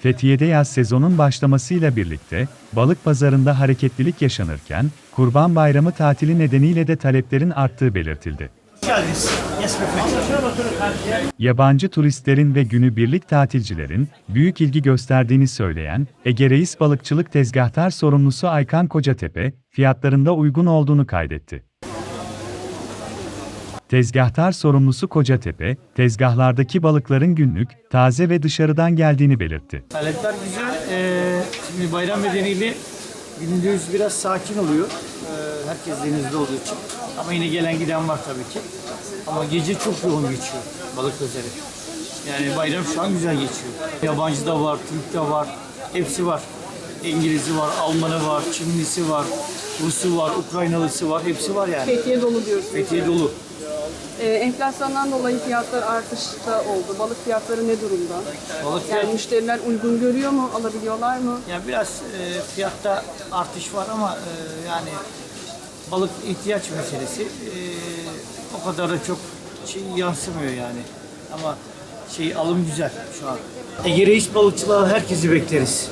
Fethiye'de yaz sezonun başlamasıyla birlikte balık pazarında hareketlilik yaşanırken Kurban Bayramı tatili nedeniyle de taleplerin arttığı belirtildi. Yabancı turistlerin ve günübirlik tatilcilerin büyük ilgi gösterdiğini söyleyen Ege Reis Balıkçılık Tezgahtar sorumlusu Aykan Kocatepe, fiyatlarında uygun olduğunu kaydetti. Tezgahtar sorumlusu Kocatepe, tezgahlardaki balıkların günlük, taze ve dışarıdan geldiğini belirtti. Talepler güzel. Ee, şimdi bayram nedeniyle gündüz biraz sakin oluyor. Ee, herkes denizde olduğu için. Ama yine gelen giden var tabii ki. Ama gece çok yoğun geçiyor balık pazarı. Yani bayram şu an güzel geçiyor. Yabancı da var, Türk de var. Hepsi var. İngiliz'i var, Almanı var, Çinlisi var, Rusu var, Ukraynalısı var. Hepsi var yani. Fethiye dolu diyorsunuz. Fethiye dolu. Ee, enflasyondan dolayı fiyatlar artışta oldu. Balık fiyatları ne durumda? Balık Yani fiyatı- müşteriler uygun görüyor mu? Alabiliyorlar mı? Yani biraz e, fiyatta artış var ama e, yani balık ihtiyaç meselesi. E, o kadar da çok şey yansımıyor yani. Ama şey alım güzel şu an. Ege Reis balıkçılığa herkesi bekleriz.